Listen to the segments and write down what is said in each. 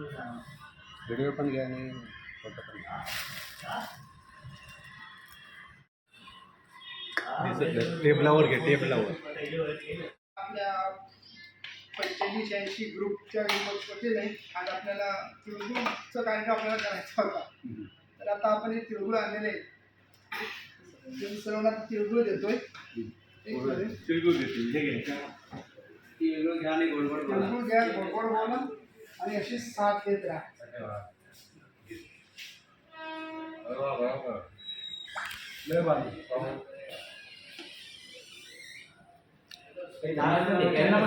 Video पण घ्या आणि फोटो पण घ्या. टेबलावर घे टेबलावर. आपल्या पंच्याऐंशी शहाऐंशी ग्रुपच्या युनिव्हर्सिटी नाही आज आपल्याला तिळगुळचा कार्यक्रम आपल्याला करायचा होता. तर आता आपण हे तिळगुळ आणलेले आहेत. सर्वांना तिळगुळ देतोय. तिळगुळ देतील. हे घ्या तिळगुळ घ्या आणि गोड गोड बोला. तिळगुळ घ्या गोड गोड बोला. आणि अशी साथ देत राहा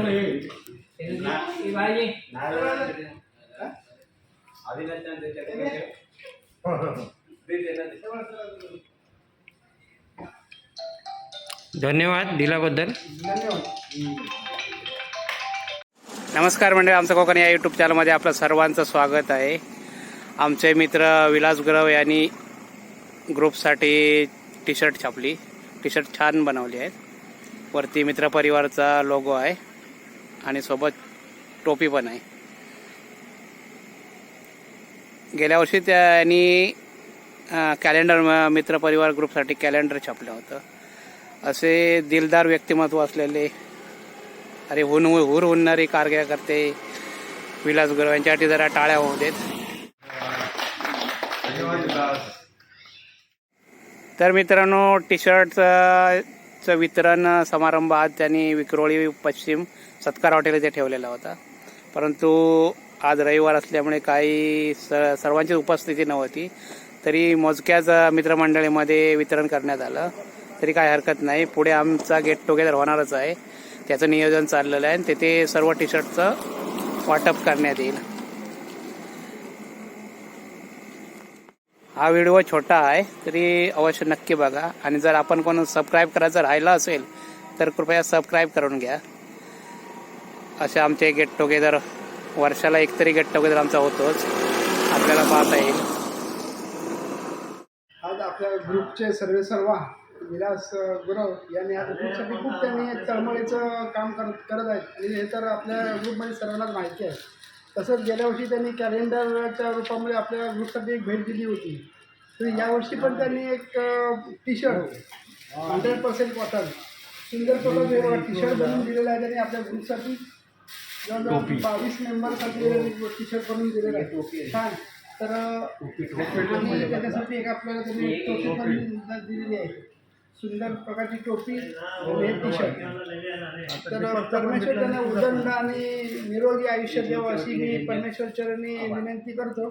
हे. धन्यवाद दिल्याबद्दल धन्यवाद नमस्कार मंडळी आमचं कोकण या यूट्यूब चॅनलमध्ये आपलं सर्वांचं स्वागत आहे. आमचे मित्र विलास गुरव यांनी ग्रुपसाठी टी शर्ट छापली. टी शर्ट छान बनवली आहेत. वरती मित्रपरिवारचा लोगो आहे आणि सोबत टोपी पण आहे. गेल्या वर्षी त्यांनी कॅलेंडर मित्रपरिवार ग्रुपसाठी कॅलेंडर छापलं होतं. असे दिलदार व्यक्तिमत्व असलेले अरे हुन हुर हुनणारी कारगिरा करते. विलास गुरव यांच्यासाठी जरा टाळ्या होऊ देत. तर मित्रांनो टी शर्टचं वितरण समारंभ आज त्यांनी विक्रोळी पश्चिम सत्कार हॉटेल इथे ठेवलेला होता. परंतु आज रविवार असल्यामुळे काही स सर्वांची उपस्थिती नव्हती. तरी मोजक्याच मित्रमंडळीमध्ये वितरण करण्यात आलं. तरी काय हरकत नाही. पुढे आमचा गेट टुगेदर होणारच आहे. त्याचं नियोजन चाललेलं आहे आणि तिथे सर्व टी शर्टचं वाटप करण्यात येईल. हा व्हिडिओ छोटा आहे तरी अवश्य नक्की बघा. आणि जर आपण कोण सबस्क्राईब करायचं राहिलं असेल तर कृपया सबस्क्राईब करून घ्या. असे आमचे गेट टुगेदर वर्षाला एकतरी गेट टुगेदर आमचा होतोच. आपल्याला पाहता येईल. आज आपल्या ग्रुपचे सर्वे सर्वा विलास गुरव यांनी आज ग्रुपसाठी खूप त्यांनी तळमळीचं काम करत करत आहेत. आणि हे तर आपल्या ग्रुपमध्ये सर्वांनाच माहिती आहे. तसंच गेल्या वर्षी त्यांनी कॅलेंडरच्या रूपामध्ये आपल्या ग्रुपसाठी एक भेट दिली होती. तर यावर्षी पण त्यांनी एक T shirt hundred percent cotton सुंदर प्रकार टी शर्ट बनवून दिलेला आहे त्यांनी आपल्या ग्रुपसाठी. जवळजवळ बावीस मेंबरसाठी टी शर्ट बनवून दिलेलं आहे. छान. तर आणि त्याच्यासाठी एक आपल्याला त्यांनी एक टोपी पण दिलेली आहे. सुंदर प्रकारची टोपी टी शर्ट तर परमेश्वर त्यांना उदंड आणि निरोगी आयुष्य द्यावं अशी मी परमेश्वर चरणी विनंती करतो.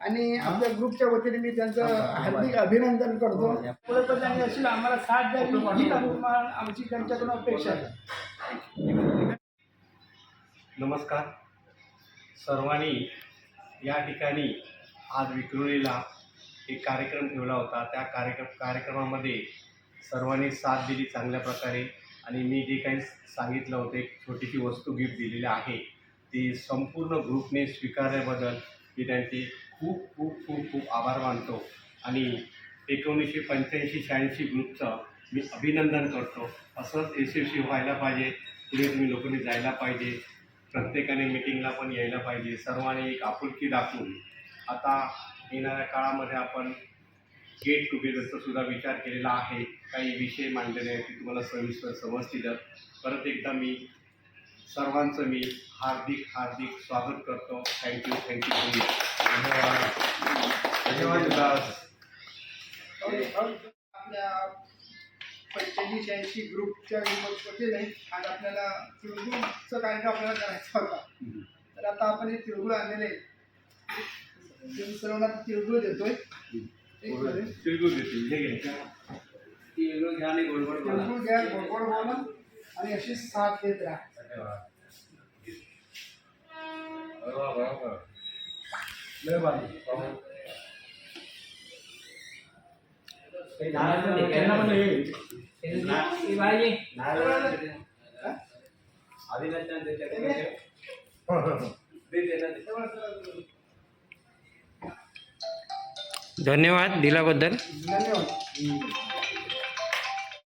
आणि आपल्या ग्रुपच्या वतीने मी त्यांचं हार्दिक अभिनंदन करतो. पुढे पण त्यांनी अशी आम्हाला साथ द्यावी ही आमची त्यांच्याकडून अपेक्षा आहे. नमस्कार. सर्वांनी या ठिकाणी आज विक्रोळीला एक कार्यक्रम ठेवला होता. त्या कार्यक्रम कार्यक्रमामध्ये सर्वांनी साथ दिली चांगल्या प्रकारे. आणि मी जे काही सांगितलं होतं एक छोटीशी वस्तू गिफ्ट दिलेली आहे ती संपूर्ण ग्रुपने स्वीकारल्याबद्दल मी त्यांचे खूप खूप खूप खूप आभार मानतो. आणि एकोणीसशे पंच्याऐंशी शहाऐंशी ग्रुपचं मी अभिनंदन करतो. असंच यशस्वी व्हायला पाहिजे. पुढे तुम्ही लोकांनी जायला पाहिजे. प्रत्येकाने मिटिंगला पण यायला पाहिजे. सर्वांनी एक आपुलकी दाखवून. आता येणाऱ्या काळामध्ये आपण गेट टुगेदरचा सुद्धा विचार केलेला आहे. काही विषय मांडलेले आहेत ते तुम्हाला सविस्तर समजतीलच परत एकदा मी सर्वांचं मी हार्दिक हार्दिक स्वागत करतो. थँक्यू थँक्यू धन्यवाद. धन्यवाद. आपल्या पंच्याऐंशी शहाऐंशी ग्रुपच्या युनिव्हर्सिटी नाही. आज आपल्याला तिळगुळचा कार्यक्रम आपल्याला करायचा होता. तर आता आपण हे तिळगुळ आणलेले आहेत. सर्वांना तिळगुळ देतोय. तिळगुळ देतील हे घ्या तिळगुळ घ्या आणि गोड गोड बोला. तिळगुळ घ्या गोड गोड बोला आणि अशी साथ देत राहा धन्यवाद लय भारी. त्यांना पण हे. धन्यवाद दिल्याबद्दल धन्यवाद.